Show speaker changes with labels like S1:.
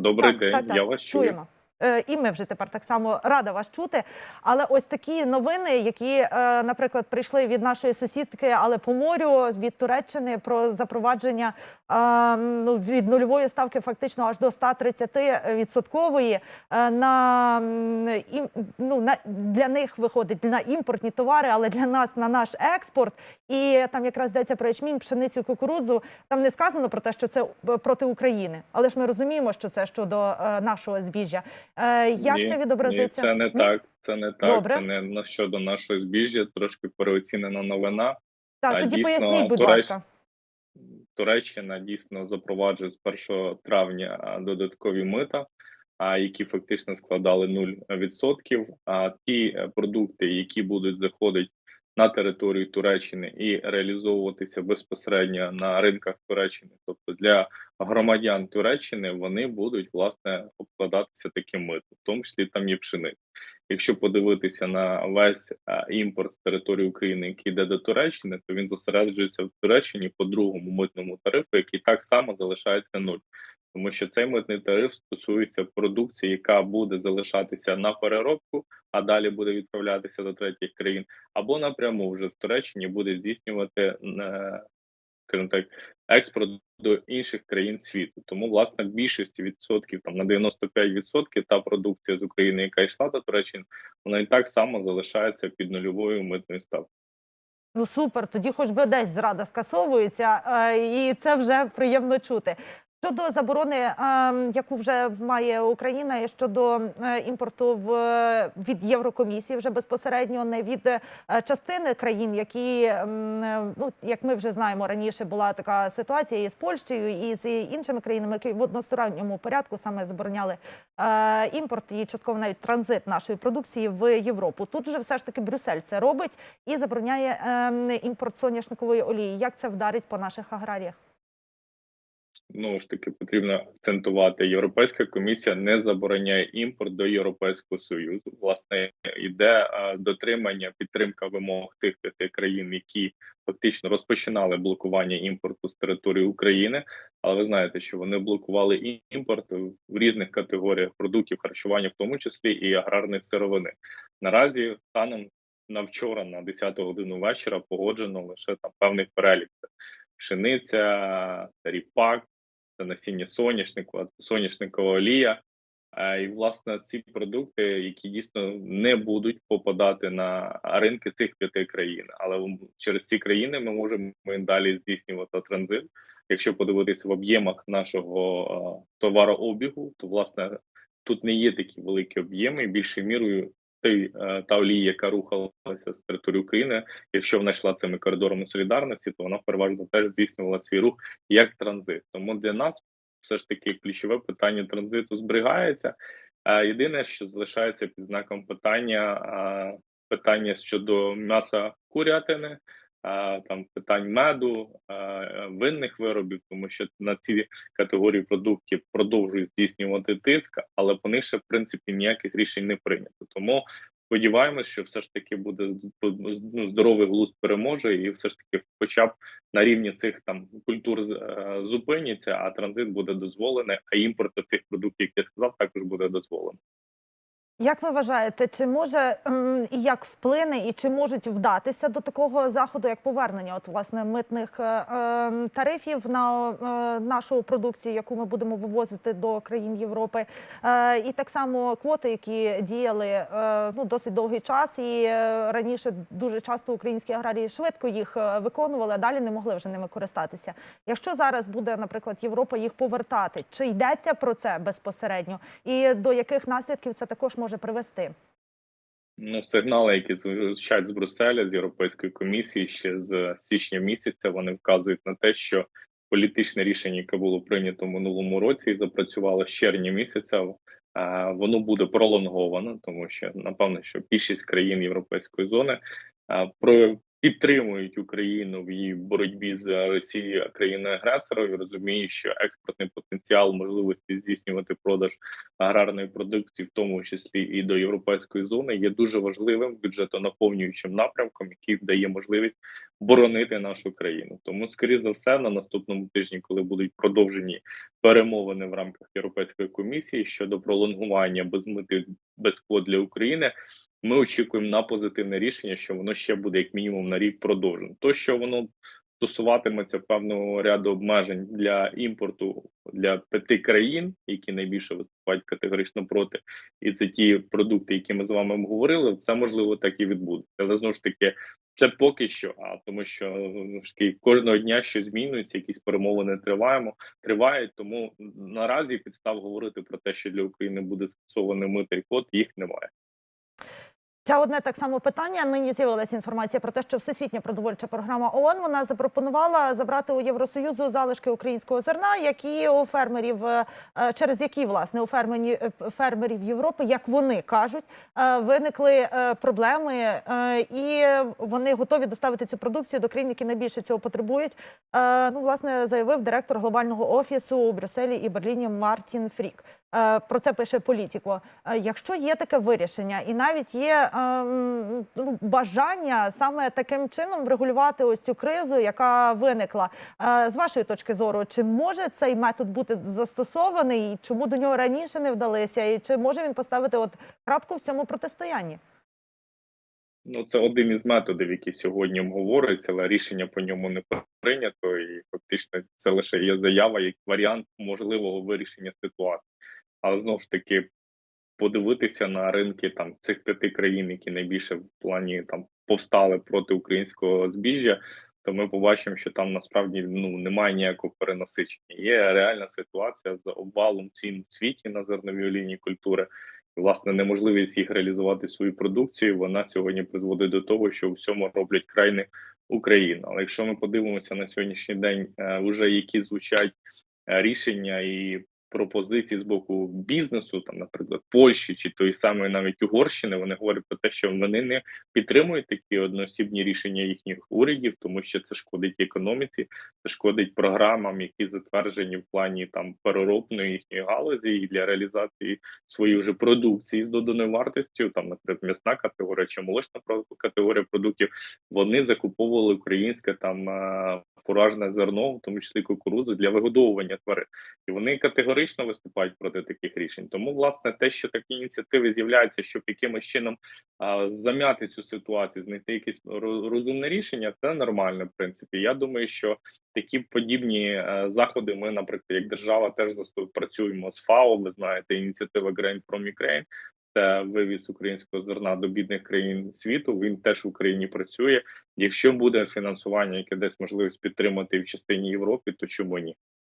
S1: Добрий
S2: Так,
S1: день,
S2: так, так,
S1: я вас чую.
S2: чуємо. Е, І ми вже тепер так само рада вас чути. Але ось такі новини, які, е, наприклад, прийшли від нашої сусідки, але по морю від Туреччини про запровадження е, ну, від нульової ставки, фактично аж до 130 відсоткової на, ну, на для них виходить на імпортні товари, але для нас на наш експорт. І там якраз йдеться про ячмінь, пшеницю, кукурудзу. Там не сказано про те, що це проти України, але ж ми розуміємо, що це щодо нашого збіжжя. Е, як
S1: Ні,
S2: це відобразиться?
S1: Ні, це не
S2: Ні?
S1: так. Це не так.
S2: Добре.
S1: Це не на щодо нашого збіжжя, трошки переоцінена новина.
S2: Так,
S1: А,
S2: тоді
S1: дійсно,
S2: поясніть, будь
S1: Туреч-
S2: ласка.
S1: Туреччина дійсно запроваджує з 1 травня додаткові мита, а, які фактично складали 0%. А ті е, продукти, які будуть заходити на територію Туреччини і реалізовуватися безпосередньо на ринках Туреччини, тобто для громадян Туреччини, вони будуть власне обкладатися таким митом, в тому числі там є пшениця. Якщо подивитися на весь е, імпорт з території України, який йде до Туреччини, то він зосереджується в Туреччині по другому митному тарифу, який так само залишається нуль. Тому що цей митний тариф стосується продукції, яка буде залишатися на переробку, а далі буде відправлятися до третіх країн, або напряму вже в Туреччині буде здійснювати е, скажімо так, експорт до інших країн світу. Тому власне більшості відсотків там на 95% та продукція з України, яка йшла до Туреччини, вона і так само залишається під нульовою митною ставкою.
S2: Ну супер, тоді хоч би десь зрада скасовується, е, і це вже приємно чути. Щодо заборони, е, яку вже має Україна, і щодо е, імпорту в від Єврокомісії, вже безпосередньо не від е, частини країн, які ну як ми вже знаємо раніше, була така ситуація і з Польщею, і з іншими країнами, які в односторонньому порядку саме забороняли імпорт і частково навіть транзит нашої продукції в Європу. Тут вже все ж таки Брюссель це робить і забороняє е, імпорт соняшникової олії. Як це вдарить по наших аграріях?
S1: Знову ж таки потрібно акцентувати. Європейська комісія не забороняє імпорт до Європейського союзу. Власне йде е, дотримання підтримка вимог тих п'яти країн, які фактично розпочинали блокування імпорту з території України. Але ви знаєте, що вони блокували імпорт в різних категоріях продуктів харчування, в тому числі і аграрних сировини. Наразі станом на вчора, на 10 годину вечора, погоджено лише там певний перелік. Пшениця, ріпак, це насіння соняшнику, соняшникова олія. І власне ці продукти, які дійсно не будуть попадати на ринки цих п'яти країн, але через ці країни ми можемо далі здійснювати транзит. Якщо подивитися в об'ємах нашого товарообігу, то власне тут не є такі великі об'єми. Більшою мірою той, е, та олія, яка рухалася з території України, якщо вона йшла цими коридорами солідарності, то вона переважно теж здійснювала свій рух як транзит. Тому для нас все ж таки ключове питання транзиту зберігається. А Єдине, що залишається під знаком питання, питання щодо м'яса курятини, там питань меду, винних виробів, тому що на ці категорії продуктів продовжують здійснювати тиск, але по них ще в принципі ніяких рішень не прийнято. Тому сподіваємось, що все ж таки буде ну, здоровий глузд переможе, і все ж таки, хоча б на рівні цих там культур е, зупиняться, а транзит буде дозволений, а імпорт цих продуктів, як я сказав, також буде дозволений.
S2: Як ви вважаєте, чи може і як вплине, і чи можуть вдатися до такого заходу, як повернення от власне митних е, е, тарифів на е, нашу продукцію, яку ми будемо вивозити до країн Європи, е, і так само квоти, які діяли ну досить довгий час, і раніше дуже часто українські аграрії швидко їх виконували, а далі не могли вже ними користатися. Якщо зараз буде, наприклад, Європа їх повертати, чи йдеться про це безпосередньо, і до яких наслідків це також може привести?
S1: Ну, сигнали, які звучать з Брюсселя, з Європейської комісії ще з січня місяця, вони вказують на те, що політичне рішення, яке було прийнято в минулому році і запрацювало з червня місяця, воно буде пролонговано, тому що напевно, що більшість країн європейської зони про підтримують Україну в її боротьбі з Росією країною агресором і розуміють, що експортний потенціал можливості здійснювати продаж аграрної продукції, в тому числі і до європейської зони, є дуже важливим бюджетонаповнюючим напрямком, який дає можливість боронити нашу країну. Тому, скоріше за все, на наступному тижні, коли будуть продовжені перемовини в рамках Європейської комісії щодо пролонгування безмити без квот для України. Ми очікуємо на позитивне рішення, що воно ще буде як мінімум на рік продовжено. То, що воно стосуватиметься певного ряду обмежень для імпорту для п'яти країн, які найбільше виступають категорично проти, і це ті продукти, які ми з вами обговорили, це можливо так і відбудеться. Але знову ж таки, це поки що, а тому, що ж таки кожного дня щось змінюється, якісь перемовини триваємо, тривають. Тому наразі підстав говорити про те, що для України буде скасований митий код, їх немає.
S2: Ця одне так само питання. Нині з'явилася інформація про те, що Всесвітня продовольча програма ООН вона запропонувала забрати у Євросоюзу залишки українського зерна, які у фермерів, е, е, через які власне у е, фермерів Європи, як вони кажуть, виникли проблеми, і вони готові доставити цю продукцію до країн, які найбільше цього потребують. Ну, власне, заявив директор глобального офісу у Брюсселі і Берліні Мартін Фрік. Е, Про це пише політико. Е, Якщо є таке вирішення, і навіть є ем, ну, бажання саме таким чином врегулювати ось цю кризу, яка виникла, е, з вашої точки зору, чи може цей метод бути застосований, і чому до нього раніше не вдалися, і чи може він поставити от крапку в цьому протистоянні?
S1: Ну, це один із методів, які сьогодні обговорюються, але рішення по ньому не прийнято, і фактично це лише є заява як варіант можливого вирішення ситуації. Але знову ж таки, подивитися на ринки там цих п'яти країн, які найбільше в плані там повстали проти українського збіжжя, то ми побачимо, що там насправді ну немає ніякого перенасичення. Є реальна ситуація з обвалом цін в світі на зернові олійні культури. Власне, неможливість їх реалізувати свою продукцію. Вона сьогодні призводить до того, що у всьому роблять крайне Україна. Але якщо ми подивимося на сьогоднішній день, е, вже які звучать е, рішення і пропозиції з боку бізнесу, там, наприклад, Польщі чи тої самої навіть Угорщини, вони говорять про те, що вони не підтримують такі одноосібні рішення їхніх урядів, тому що це шкодить економіці, це шкодить програмам, які затверджені в плані там переробної їхньої галузі і для реалізації своєї вже продукції з доданою вартістю, там, наприклад, м'ясна категорія чи молочна категорія продуктів, вони закуповували українське там е, фуражне зерно, в тому числі кукурудзу для вигодовування тварин, і вони категорично виступають проти таких рішень. Тому, власне, те, що такі ініціативи з'являються, щоб якимось чином а, зам'яти цю ситуацію, знайти якесь розумне рішення, це нормально. В принципі, я думаю, що такі подібні е, заходи ми, наприклад, як держава, теж засту- працюємо з ФАО. Ви знаєте, ініціатива Grain from Ukraine. Це вивіз українського зерна до бідних країн світу. Він теж в Україні працює. Якщо буде фінансування, яке дасть можливість підтримати в частині Європи, то чому ні?